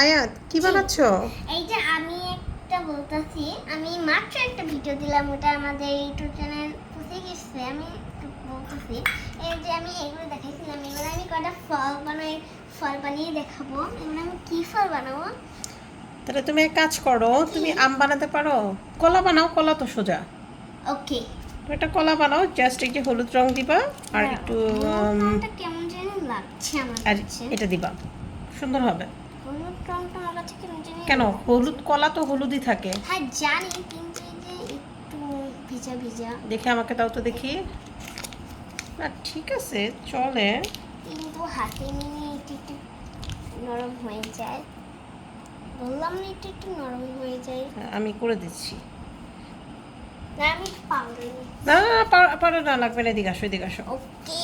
আয়াত কি বানাচ্ছ? এই যে আমি একটা বলতেছি আমি মাত্র একটা ভিডিও দিলাম ওটা আমাদের ইউটিউব চ্যানেল পুষে গেছে আমি একটু বলতেছি। এই যে আমি এগুলো দেখাইছিলাম এগুলো আমি কটা ফল বানাই ফল বানিয়ে দেখাবো এগুলো আমি কি ফল বানাবো? তাহলে তুমি এক কাজ করো তুমি আম বানাতে পারো কলা বানাও কলা তো সোজা। ওকে। একটা কলা বানাও জাস্ট এই যে হলুদ রং দিবা আর একটু কেমন জানি লাগছে আমার আর এটা দিবা সুন্দর হবে। হলুদ রংটা আমার জানি কেন? হলুদ কলা তো হলুদই থাকে। হ্যাঁ জানি কিন্তু যে একটু ভিজা ভিজা। দেখে আমাকে দাও তো দেখি। না ঠিক আছে চলে। কিন্তু হাতে নিয়ে একটু একটু নরম হয়ে যায়। বললাম না একটু একটু নরম হয়ে যায়। আমি করে দিচ্ছি। না আমি পাউডার না না না পাউডার না লাগবে না এদিকে আসো এদিকে আসো। ওকে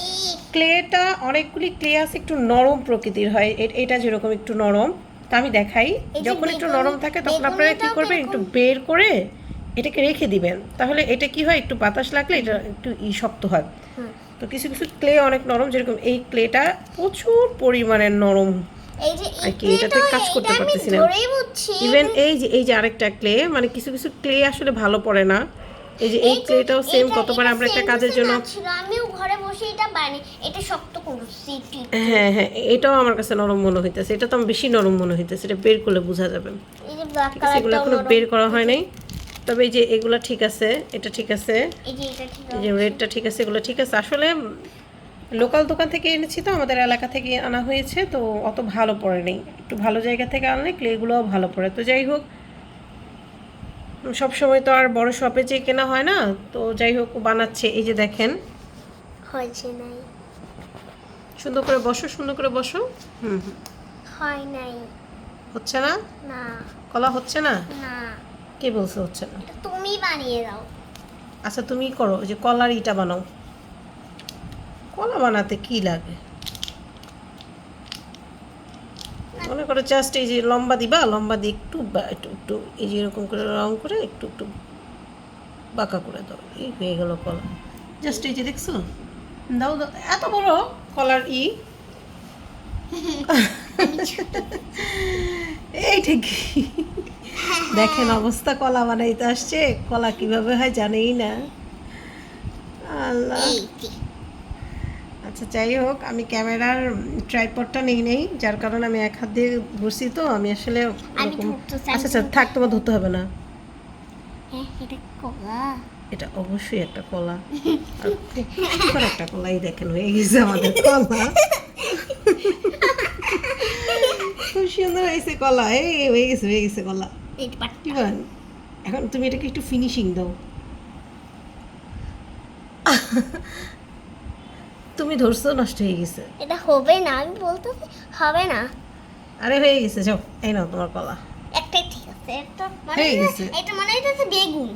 ক্লেটা অনেকগুলি ক্লে আছে একটু নরম প্রকৃতির হয়। এটা যেরকম একটু নরম তা আমি দেখাই। যখন একটু নরম থাকে তখন আপনারা কি করবেন একটু বের করে এটাকে রেখে দিবেন। তাহলে এটা কি হয় একটু বাতাস লাগলে এটা একটু ই শক্ত হয়। তো কিছু কিছু ক্লে অনেক নরম যেরকম এই ক্লেটা প্রচুর পরিমাণে নরম। আর কি, এটাতে কাজ করতে পারতেছি না। ইভেন এই যে এই যে আরেকটা ক্লে মানে কিছু কিছু ক্লে আসলে ভালো পড়ে না। এই যে এই ক্লেটাও সেম কতবার আমরা একটা কাজের জন্য আমিও ঘরে বসে এটা বানি এটা শক্ত করছি। হ্যাঁ হ্যাঁ এটাও আমার কাছে নরম মনে হইতেছে। এটা তো আমার বেশি নরম মনে হইতেছে। এটা বের করলে বোঝা যাবে। এগুলো এখনও বের করা হয় নাই। তবে এই যে এগুলা ঠিক আছে এটা ঠিক আছে। এই যে এটা ঠিক এই যে রেডটা ঠিক আছে এগুলো ঠিক আছে। আসলে লোকাল দোকান থেকে এনেছি তো আমাদের এলাকা থেকে আনা হয়েছে। তো অত ভালো পড়ে নেই। একটু ভালো জায়গা থেকে আনলে ক্লেগুলোও ভালো পড়ে। তো যাই হোক সব সময় তো আর বড় শপে যে কেনা হয় না তো যাই হোক বানাচ্ছে এই যে দেখেন। হয়েছে নাই। সুন্দর করে বসো সুন্দর করে বসো। হুম হুম। হয় নাই। হচ্ছে না? না। কলা হচ্ছে না? না। কে বলছে হচ্ছে না? তুমি বানিয়ে দাও। আচ্ছা তুমি করো যে কলার ইটা বানাও। কলা বানাতে কি লাগে? মনে করো জাস্ট এই যে লম্বা দিবা, লম্বা দিয়ে একটু একটু একটু এই যে এরকম করে রং করে একটু একটু বাঁকা করে দাও। এই হয়ে গেল কলা জাস্ট এই যে দেখছ? দাও দাও। এত বড় কলার ই। এইটা কি দেখেন অবস্থা, কলা বানাইতে আসছে। কলা কীভাবে হয় জানেই না। আল্লাহ। আচ্ছা যাই হোক আমি ক্যামেরার ট্রাইপডটা নেই নেই যার কারণে আমি এক হাত দিয়ে বসছি তো আমি আসলে আচ্ছা আচ্ছা থাক তোমার ধরতে হবে না। হ্যাঁ এটা অবশ্যই একটা কলা। আর একটা কলাই দেখেন হয়ে গেছে আমাদের কলা। খুব সুন্দর হয়েছে কলা এই হয়ে গেছে হয়ে গেছে কলা। এখন তুমি এটাকে একটু ফিনিশিং দাও। তুমি ধরছো নষ্ট হয়ে গেছে। এটা হবে না আমি বলতেছি হবে না। আরে হয়ে গেছে যাও এই নাও তোমার কলা। একটাই ঠিক আছে এটা মানে হয়ে গেছে। এটা মানে হইতেছে বেগুন।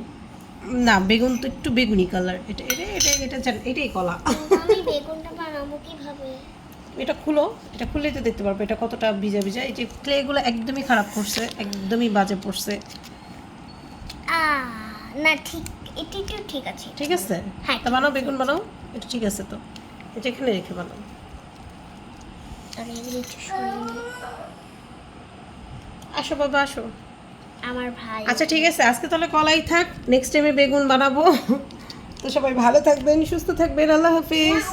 না বেগুন তো একটু বেগুনি কালার এটা এটা এটা এটা জান- এটাই কলা। আমি বেগুনটা বানাবো কীভাবে? এটা খুলো এটা খুলে তো দেখতে পারবে এটা কতটা ভিজা ভিজা। এই যে ক্লেগুলো একদমই খারাপ করছে একদমই বাজে পড়ছে। আ না ঠিক এটা একটু ঠিক আছে। ঠিক আছে? হ্যাঁ, তা বানাও বেগুন বানাও এটা ঠিক আছে তো। এটা এখানে রেখে নিই। আসো বাবা আসো। আমার ভাই। আচ্ছা ঠিক আছে আজকে তাহলে কলাই থাক নেক্সট টাইমে বেগুন বানাবো। তো সবাই ভালো থাকবেন সুস্থ থাকবেন আল্লাহ হাফিজ।